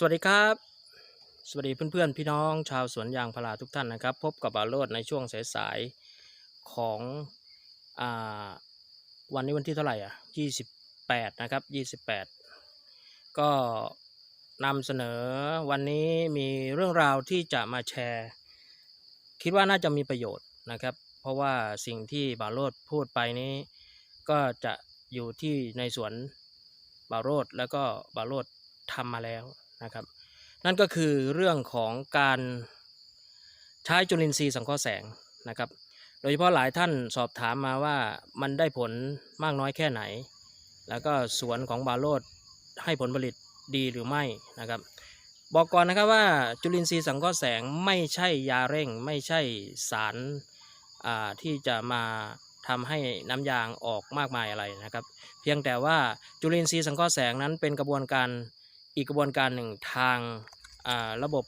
สวัสดีครับ สวัสดีเพื่อนๆ พี่น้องชาวสวนยางพาราทุกท่านนะครับ พบกับบาโรดในช่วงสายๆของอวันนี้วันที่เท่าไหร่อะ28 นะครับ 28 ก็นำเสนอวันนี้มีเรื่องราวที่จะมาแชร์ คิดว่าน่าจะมีประโยชน์นะครับ เพราะว่าสิ่งที่บาโรดพูดไปนี้ ก็จะอยู่ที่ในสวนบาโรดแล้วก็บาโรดทำมาแล้ว นะครับ นั่นก็คือเรื่องของการใช้จุลินทรีย์สังเคราะห์แสงนะครับ โดยเฉพาะหลายท่านสอบถามมาว่ามันได้ผลมากน้อยแค่ไหน แล้วก็สวนของบาโรดให้ผลผลิตดีหรือไม่นะครับ บอกก่อนนะครับว่าจุลินทรีย์สังเคราะห์แสงไม่ใช่ยาเร่ง ไม่ใช่สารที่จะมาทำให้น้ำยางออกมากมายอะไรนะครับ เพียงแต่ว่าจุลินทรีย์สังเคราะห์แสงนั้นเป็นกระบวนการ อีกกระบวนการหนึ่งทางาระบบ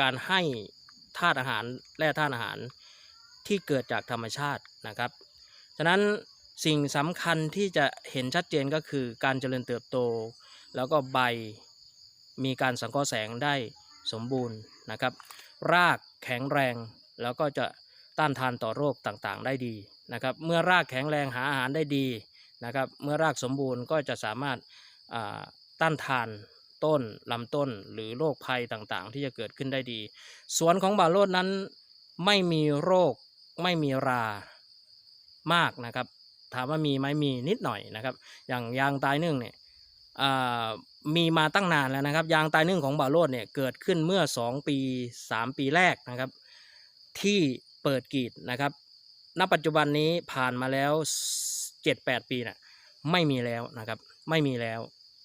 การให้ธาตุอาหารแร่ธาตุอาหารที่เกิดจากธรรมชาตินะครับ ฉะนั้นสิ่งสำคัญที่จะเห็นชัดเจนก็คือการเจริญเติบโต แล้วก็ใบมีการสังเคราะห์แสงได้สมบูรณ์นะครับ รากแข็งแรงแล้วก็จะต้านทานต่อโรคต่างๆ ได้ดีนะครับ เมื่อรากแข็งแรงหาอาหารได้ดีนะครับ เมื่อรากสมบูรณ์ก็จะสามารถ ต้านทานต้นลำต้นหรือโรคภัยต่างๆ ที่จะเกิดขึ้นได้ดี สวนของบาโรดนั้นไม่มีโรคไม่มีรามากนะครับ ถามว่ามีไหมมีนิดหน่อยนะครับ อย่างยางตายนึ่งเนี่ยมีมาตั้งนานแล้วนะครับ ยางตายนึ่งของบาโรดเนี่ยเกิดขึ้นเมื่อ 2 ปี 3 ปีแรกนะครับ ที่เปิดกีดนะครับ ณปัจจุบันนี้ผ่านมาแล้ว 7-8 ปีนะ่ะไม่มีแล้วนะครับ ไม่มีแล้ว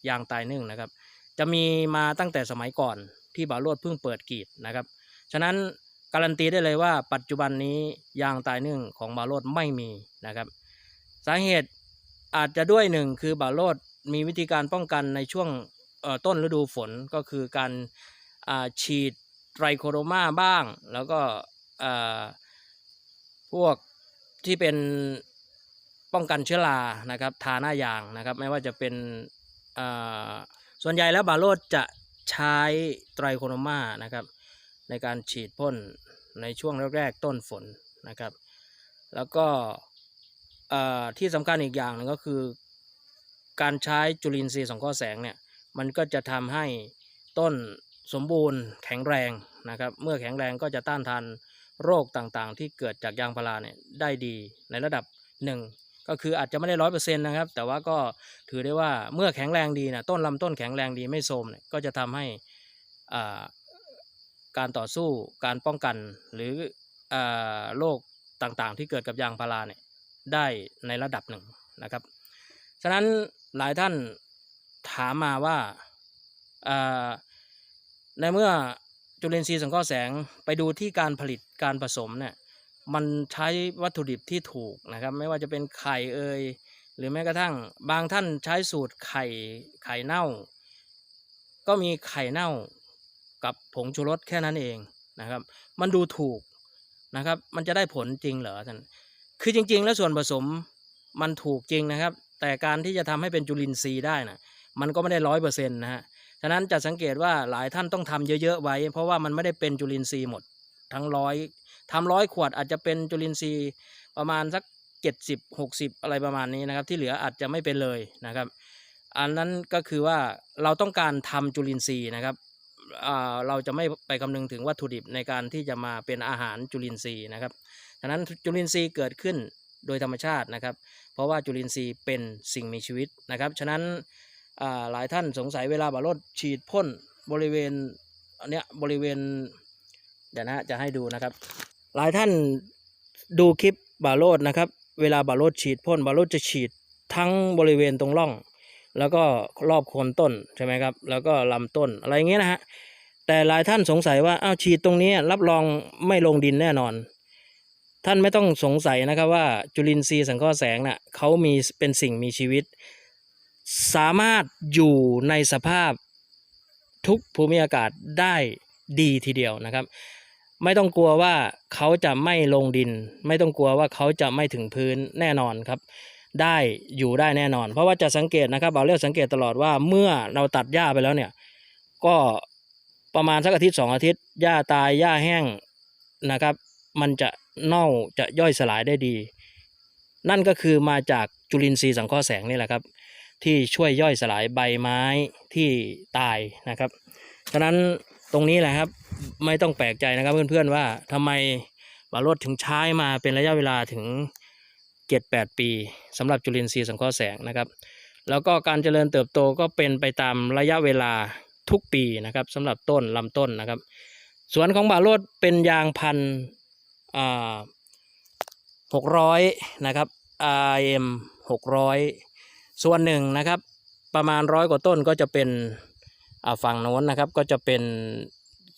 ยางตายนึ่งนะครับ จะมีมาตั้งแต่สมัยก่อนที่บาโรดเพิ่งเปิดกีดนะครับ ฉะนั้นการันตีได้เลยว่าปัจจุบันนี้ยางตายนึ่งของบาโรดไม่มีนะครับ สาเหตุอาจจะด้วยหนึ่งคือบาโรดมีวิธีการป้องกันในช่วงต้นฤดูฝนก็คือการฉีดไตรโคโมาบ้าง แล้วก็พวกที่เป็นป้องกันเชื้อรานะครับ ทาหน้ายางนะครับ ไม่ว่าจะเป็น ส่วนใหญ่แล้วบาโรดจะใช้ไตรโคโดมานะครับในการฉีดพ่นในช่วงแรกๆต้นฝนนะครับ แล้วก็ที่สำคัญอีกอย่างหนึงก็คือ การใช้จุลินทรีย์สังเคราะห์แสงเนี่ยมันก็จะทำให้ต้นสมบูรณ์แข็งแรงนะครับ เมื่อแข็งแรงก็จะต้านทานโรคต่างๆ ที่เกิดจากยางพาราเนี่ยได้ดีในระดับหนึ่ง ก็คืออาจจะไม่ได้ร้อยเปอร์เซ็นต์นะครับ แต่ว่าก็ถือได้ว่าเมื่อแข็งแรงดีนะต้นลำต้นแข็งแรงดีไม่โทรมเนี่ยก็จะทำให้อ่าการต่อสู้การป้องกันหรืออ่าโรคต่างๆ ที่เกิดกับยางพาราเนี่ยได้ในระดับหนึ่งนะครับ ฉะนั้นหลายท่านถามมาว่าอ่าในเมื่อจุลินทรีย์สังเคราะห์แสงไปดูที่การผลิตการผสมเนี่ย มันใช้วัตถุดิบที่ถูกนะครับ ไม่ว่าจะเป็นไข่เอยหรือแม้กระทั่งบางท่านใช้สูตรไข่ไข่เน่า ก็มีไข่เน่ากับผงชูรสแค่นั้นเองนะครับ มันดูถูกนะครับ มันจะได้ผลจริงเหรอท่านคือจริง ๆ แล้วส่วนผสมมันถูกจริงนะครับ แต่การที่จะทำให้เป็นจุลินทรีย์ได้นะมันก็ไม่ได้ร้อยเปอร์เซ็นต์นะฮะฉะนั้นจะสังเกตว่าหลายท่านต้องทำเยอะๆไว้ เพราะว่ามันไม่ได้เป็นจุลินทรีย์หมดทั้งร้อย ทำร้อยขวดอาจจะเป็นจุลินทรีย์ประมาณสักเจ็ดสิบหกสิบอะไรประมาณนี้นะครับ ที่เหลืออาจจะไม่เป็นเลยนะครับ อันนั้นก็คือว่าเราต้องการทำจุลินทรีย์นะครับอ่าเราจะไม่ไปคำนึงถึงวัตถุดิบในการที่จะมาเป็นอาหารจุลินทรีย์นะครับฉะนั้นจุลินทรีย์เกิดขึ้นโดยธรรมชาตินะครับ เพราะว่าจุลินทรีย์เป็นสิ่งมีชีวิตนะครับ ฉะนั้นอ่าหลายท่านสงสัยเวลาบารดฉีดพ่นบริเวณอันเนี้ยบริเวณเดี๋ยวนะจะให้ดูนะครับ หลายท่านดูคลิปบาโรดนะครับ เวลาบาโรดฉีดพ่นบาโรดจะฉีดทั้งบริเวณตรงร่อง แล้วก็รอบโคนต้นใช่ไหมครับ แล้วก็ลำต้นอะไรอย่างเงี้ยนะฮะแต่หลายท่านสงสัยว่าอ้าวฉีดตรงนี้รับรองไม่ลงดินแน่นอน ท่านไม่ต้องสงสัยนะครับว่าจุลินทรีย์สังเคราะห์แสงน่ะเขามีเป็นสิ่งมีชีวิต สามารถอยู่ในสภาพทุกภูมิอากาศได้ดีทีเดียวนะครับ ไม่ต้องกลัวว่าเขาจะไม่ลงดิน ไม่ต้องกลัวว่าเขาจะไม่ถึงพื้นแน่นอนครับ ได้อยู่ได้แน่นอน เพราะว่าจะสังเกตนะครับเอาเรียกสังเกตตลอดว่าเมื่อเราตัดหญ้าไปแล้วเนี่ย ก็ประมาณสักอาทิตย์สองอาทิตย์หญ้าตายหญ้าแห้งนะครับ มันจะเน่าจะย่อยสลายได้ดี นั่นก็คือมาจากจุลินทรีย์สังเคราะห์แสงนี่แหละครับ ที่ช่วยย่อยสลายใบไม้ที่ตายนะครับฉะนั้น ตรงนี้แหละครับ ไม่ต้องแปลกใจนะครับเพื่อนๆว่าทำไมบารถถึงใช้มาเป็นระยะเวลาถึง 7-8 ปีสำหรับจุลินทรีย์สังเคราะห์แสงนะครับ แล้วก็การเจริญเติบโตก็เป็นไปตามระยะเวลาทุกปีนะครับสำหรับต้นลำต้นนะครับ สวนของบาโรดเป็นยางพันหกร้อยนะครับ RM หกร้อยส่วนหนึ่งนะครับ ประมาณร้อยกว่าต้นก็จะเป็น ฝั่งโน้นนะครับก็จะเป็น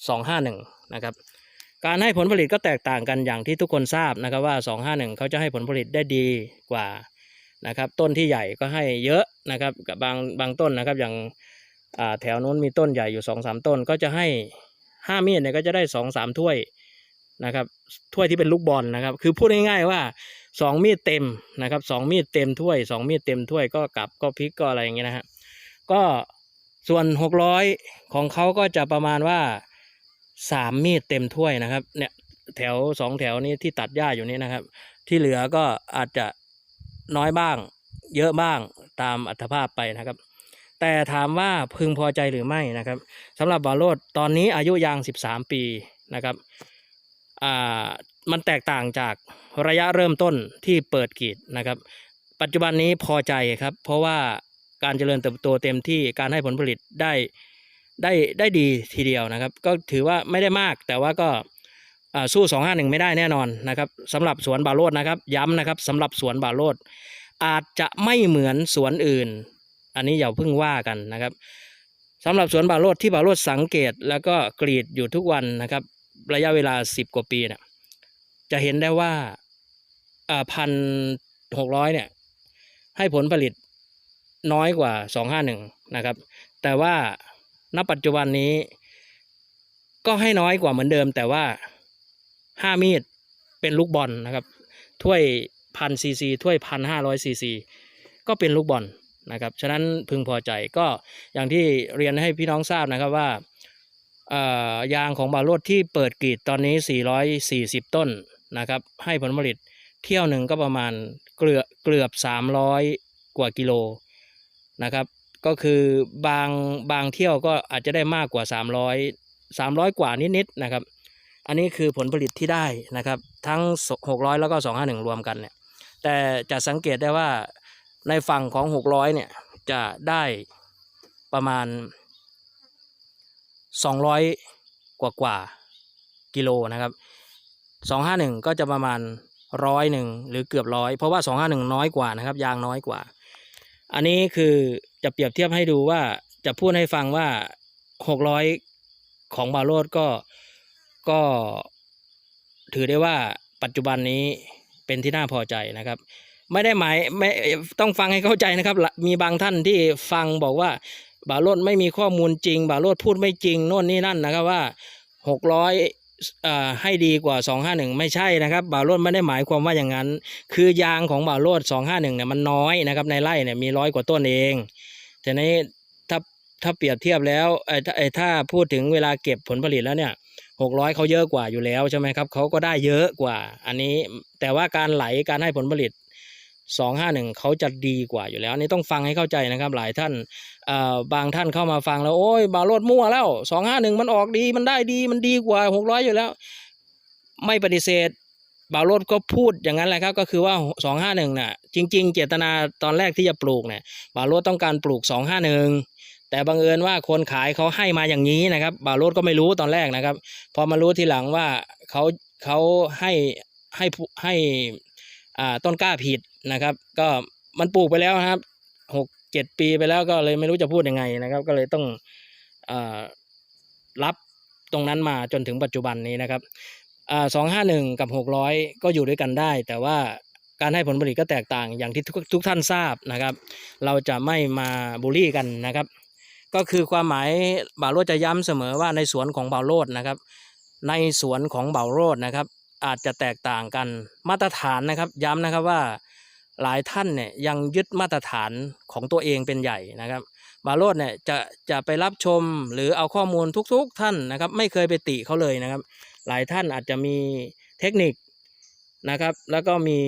สองห้าหนึ่งนะครับ การให้ผลผลิตก็แตกต่างกันอย่างที่ทุกคนทราบนะครับว่า 251 เขาจะให้ผลผลิตได้ดีกว่านะครับ ต้นที่ใหญ่ก็ให้เยอะนะครับกับบางบางต้นนะครับอย่างแถวโน้นมีต้นใหญ่อยู่2อสามต้นก็จะให้ห้ามีดเนี่ยก็จะได้สองสามถ้วยนะครับถ้วยที่เป็นลูกบอลนะครับ คือพูดง่ายๆว่าสองมีดเต็มนะครับสองมีดเต็มถ้วยสองมีดเต็มถ้วยก็กลับก็พลิกก็อะไรอย่างเงี้ยนะฮะก็ ส่วนหกร้อยของเขาก็จะประมาณว่าสามมีดเต็มถ้วยนะครับ เนี่ยแถวสองแถวนี้ที่ตัดหญ้าอยู่นี่นะครับ ที่เหลือก็อาจจะน้อยบ้าง เยอะบ้างตามอัตภาพไปนะครับ แต่ถามว่าพึงพอใจหรือไม่นะครับสำหรับบาโรดตอนนี้อายุยาง 13 ปีนะครับอ่ามันแตกต่างจากระยะเริ่มต้นที่เปิดกีดนะครับ ปัจจุบันนี้พอใจครับ เพราะว่า การเจริญเติบโตเต็มที่การให้ผลผลิตได้ได้ได้ดีทีเดียวนะครับ ก็ถือว่าไม่ได้มากแต่ว่าก็สู้ 251 ไม่ได้แน่นอนนะครับสำหรับสวนบาโรดนะครับ ย้ำนะครับสำหรับสวนบาโรดอาจจะไม่เหมือนสวนอื่น อันนี้อย่าเพิ่งว่ากันนะครับสำหรับสวนบาโรดที่บาโรดสังเกตแล้วก็กรีดอยู่ทุกวันนะครับ ระยะเวลา 10 กว่าปีเนี่ยจะเห็นได้ว่าพันหกร้อยเนี่ยให้ผลผลิต น้อยกว่า 251 นะครับ แต่ว่าณปัจจุบันนี้ ก็ให้น้อยกว่าเหมือนเดิม แต่ว่าห้ามีดเป็นลูกบอลนะครับถ้วยพันซีซีถ้วยพันห้าร้อยซีซีก็เป็นลูกบอลนะครับ ฉะนั้นพึงพอใจก็อย่างที่เรียนให้พี่น้องทราบนะครับว่ายางของบาโรดที่เปิดกรีดตอนนี้ 440 ต้นนะครับ ให้ผลผลิตเที่ยวหนึ่งก็ประมาณเกลือเกือบ 300 กว่ากิโล นะครับ ก็คือบางบางเที่ยวก็อาจจะได้มากกว่า 300 300 กว่านิดๆนะครับ อันนี้คือผลผลิตที่ได้นะครับ ทั้ง 600 แล้วก็ 251 รวมกันเนี่ยแต่จะสังเกตได้ว่าในฝั่งของ 600 เนี่ยจะได้ประมาณ 200 กว่ากว่ากิโลนะครับ 251 ก็จะประมาณร้อยหนึ่งหรือเกือบร้อยเพราะว่า 251 น้อยกว่านะครับ ยางน้อยกว่า อันนี้คือจะเปรียบเทียบให้ดูว่าจะพูดให้ฟังว่า 600 ของบาโรดก็ก็ถือได้ว่าปัจจุบันนี้เป็นที่น่าพอใจนะครับ ไม่ได้หมายไม่ต้องฟังให้เข้าใจนะครับ มีบางท่านที่ฟังบอกว่าบาโรดไม่มีข้อมูลจริง บาโรดพูดไม่จริงโน่นนี่นั่นนะครับว่า 600เอ่อ ให้ดีกว่า 251 ไม่ใช่นะครับบาโรดไม่ได้หมายความว่าอย่างนั้น คือยางของบาโรด251เนี่ยมันน้อยนะครับในไร่เนี่ยมีร้อยกว่าต้นเองทีนี้ถ้าถ้าเปรียบเทียบแล้วไอ้ถ้าไอ้ถ้าพูดถึงเวลาเก็บผลผลิตแล้วเนี่ย600เขาเยอะกว่าอยู่แล้วใช่ไหมครับเขาก็ได้เยอะกว่า อันนี้แต่ว่าการไหลการให้ผลผลิต 251 เขาจะดีกว่าอยู่แล้วนนี้ต้องฟังให้เข้าใจนะครับ หลายท่านอ่อบางท่านเข้ามาฟังแล้วโอ้ยบาโรดมั่วแล้ว 251 มันออกดีมันได้ดีมันดีกว่า 600 อยู่แล้ว ไม่ปฏิเสธบาโรดก็พูดอย่างนั้นแหละครับ ก็คือว่า 251น่ะจริง ๆ เจตนาตอนแรกที่จะปลูกเนี่ยบาโรดต้องการปลูก 251 แต่บังเอิญว่าคนขายเขาให้มาอย่างนี้นะครับ บาโรดก็ไม่รู้ตอนแรกนะครับ พอมารู้ทีหลังว่าเขาเขาให้ให้ให้อ่าต้นกล้าผิด นะครับ ก็มันปลูกไปแล้วครับหกเจ็ดปีไปแล้วก็เลยไม่รู้จะพูดยังไงนะครับ ก็เลยต้องอรับตรงนั้นมาจนถึงปัจจุบันนี้นะครับสองห้าหนึ่งกับหกร้อยก็อยู่ด้วยกันได้ แต่ว่าการให้ผลผลิตก็แตกต่างอย่างที่ทุกทุกท่านทราบนะครับ เราจะไม่มาบูลลี่กันนะครับ ก็คือความหมายบ่าวโรดจะย้ำเสมอว่าในสวนของบ่าวโรดนะครับ ในสวนของบ่าวโรดนะครับ อาจจะแตกต่างกันมาตรฐานนะครับ ย้ำนะครับว่า หลายท่านเนี่ยยังยึดมาตรฐานของตัวเองเป็นใหญ่นะครับ บาโรดเนี่ยจะจะไปรับชมหรือเอาข้อมูลทุกๆท่านนะครับ ไม่เคยไปติเขาเลยนะครับ หลายท่านอาจจะมีเทคนิคนะครับ แล้วก็มี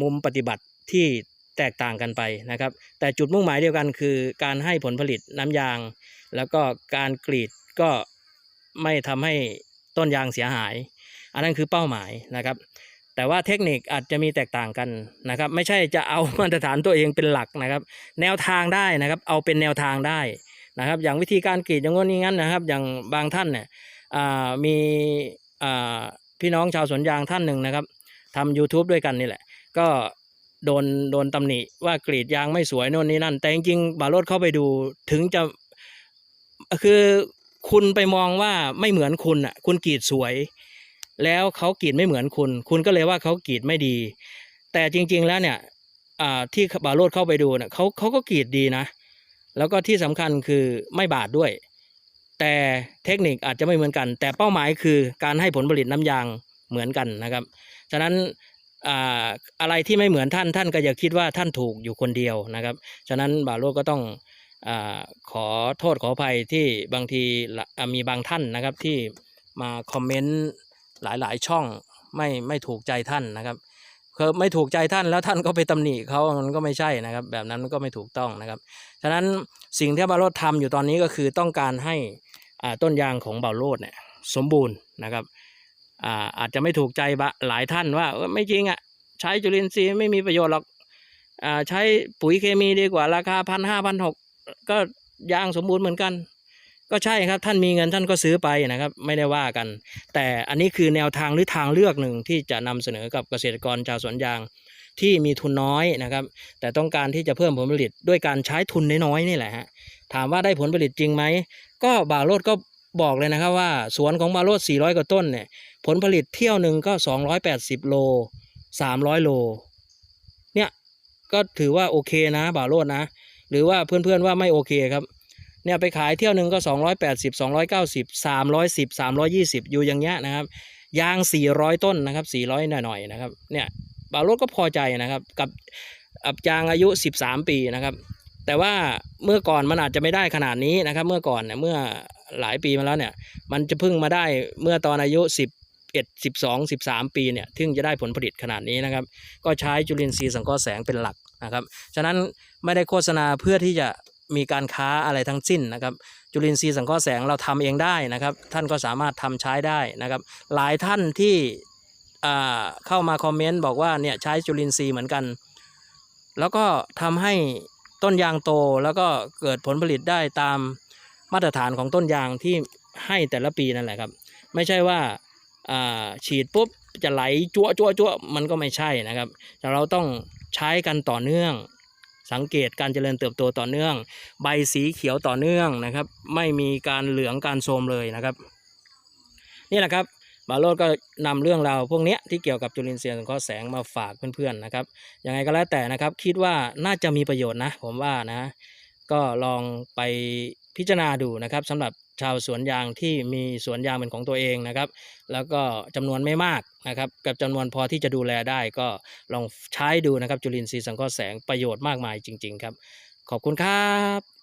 มุมปฏิบัติที่แตกต่างกันไปนะครับ แต่จุดมุ่งหมายเดียวกันคือการให้ผลผลิตน้ำยาง แล้วก็การกรีดก็ไม่ทำให้ต้นยางเสียหาย อันนั้นคือเป้าหมายนะครับ แต่ว่าเทคนิคอาจจะมีแตกต่างกันนะครับ ไม่ใช่จะเอามาตรฐานตัวเองเป็นหลักนะครับ แนวทางได้นะครับ เอาเป็นแนวทางได้นะครับ อย่างวิธีการกรีดอย่างงี้งั้นนะครับ อย่างบางท่านเนี่ยมีพี่น้องชาวสวนยางท่านหนึ่งนะครับทำ YouTube ด้วยกันนี่แหละ ก็โดนโดนตำหนิว่ากรีดยางไม่สวยโน่นนี่นั่น แต่จริงๆบาโรดเข้าไปดูถึงจะคือคุณไปมองว่าไม่เหมือนคุณอะคุณกรีดสวย แล้วเขากรีดไม่เหมือนคุณ คุณก็เลยว่าเขากรีดไม่ดี แต่จริง ๆแล้วเนี่ยที่บาโรดเข้าไปดูเนี่ยเขาเขาก็กรีดดีนะ แล้วก็ที่สำคัญคือไม่บาดด้วย แต่เทคนิคอาจจะไม่เหมือนกัน แต่เป้าหมายคือการให้ผลผลิตน้ำยางเหมือนกันนะครับ ฉะนั้นอะไรที่ไม่เหมือนท่านท่านก็อย่าคิดว่าท่านถูกอยู่คนเดียวนะครับ ฉะนั้นบาโรดก็ต้องอขอโทษขออภัยที่บางทีมีบางท่านนะครับที่มาคอมเมนต์ หลายๆ ช่องไม่ไม่ถูกใจท่านนะครับคือไม่ถูกใจท่านแล้วท่านก็ไปตำหนิเขามันก็ไม่ใช่นะครับ แบบนั้นมันก็ไม่ถูกต้องนะครับ ฉะนั้นสิ่งที่บาโรดทำอยู่ตอนนี้ก็คือต้องการให้อ่าต้นยางของบาโรดเนี่ยสมบูรณ์นะครับอ่าอาจจะไม่ถูกใจบะหลายท่านว่าไม่จริงอะใช้จุลินทรีย์ไม่มีประโยชน์หรอกอ่าใช้ปุ๋ยเคมีดีกว่าราคาพันห้าพันหกก็ยางสมบูรณ์เหมือนกัน ก็ใช่ครับท่านมีเงินท่านก็ซื้อไปนะครับ ไม่ได้ว่ากัน แต่อันนี้คือแนวทางหรือทางเลือกหนึ่งที่จะนำเสนอกับเกษตรกรชาวสวนยางที่มีทุนน้อยนะครับ แต่ต้องการที่จะเพิ่มผลผลิตด้วยการใช้ทุนน้อยๆนี่แหละฮะถามว่าได้ผลผลิตจริงไหมก็บาโรดก็บอกเลยนะครับว่า สวนของบาโรด400 กว่าต้นเนี่ยผลผลิตเที่ยวหนึ่งก็ 280 โล 300 โล เนี่ยก็ถือว่าโอเคนะบาโรดนะ หรือว่าเพื่อนๆว่าไม่โอเคครับ เนี่ยไปขายเที่ยวหนึ่งก็ 280 290 310 320 อยู่อย่างเงี้ยนะครับ ยาง 400 ต้นนะครับ 400 หน่อยๆนะครับ เนี่ยบารดก็พอใจนะครับ กับกับยางอายุ 13 ปีนะครับ แต่ว่าเมื่อก่อนมันอาจจะไม่ได้ขนาดนี้นะครับ เมื่อก่อนเนี่ยเมื่อหลายปีมาแล้วเนี่ย มันจะพิ่งมาได้เมื่อตอนอายุ11 12 13 ปีเนี่ยถึงจะได้ผลผลิตขนาดนี้นะครับ ก็ใช้จุลินทรีย์สังเคราะห์แสงเป็นหลักนะครับ ฉะนั้นไม่ได้โฆษณาเพื่อที่จะ มีการค้าอะไรทั้งสิ้นนะครับ จุลินทรีย์สังเคราะห์แสงเราทำเองได้นะครับ ท่านก็สามารถทำใช้ได้นะครับ หลายท่านที่เข้ามาคอมเมนต์บอกว่าเนี่ยใช้จุลินทรีย์เหมือนกัน แล้วก็ทำให้ต้นยางโตแล้วก็เกิดผลผลิตได้ตามมาตรฐานของต้นยางที่ให้แต่ละปีนั่นแหละครับ ไม่ใช่ว่าอ่าฉีดปุ๊บจะไหลจั่วจั่วจั่วมันก็ไม่ใช่นะครับแต่เราต้องใช้กันต่อเนื่อง สังเกตการเจริญเติบโตต่อเนื่อง ใบสีเขียวต่อเนื่องนะครับ ไม่มีการเหลืองการโทรมเลยนะครับนี่แหละครับบาโรดก็นำเรื่องราวพวกนี้ที่เกี่ยวกับจุลินทรีย์สังเคราะห์แสงมาฝากเพื่อนๆนะครับยังไงก็แล้วแต่นะครับ คิดว่าน่าจะมีประโยชน์นะ ผมว่านะ ก็ลองไปพิจารณาดูนะครับสำหรับ ชาวสวนยางที่มีสวนยางเป็นของตัวเองนะครับ แล้วก็จำนวนไม่มากนะครับ กับจำนวนพอที่จะดูแลได้ก็ลองใช้ดูนะครับจุลินทรีย์สังเคราะห์แสงประโยชน์มากมายจริง ๆ ครับ ขอบคุณครับ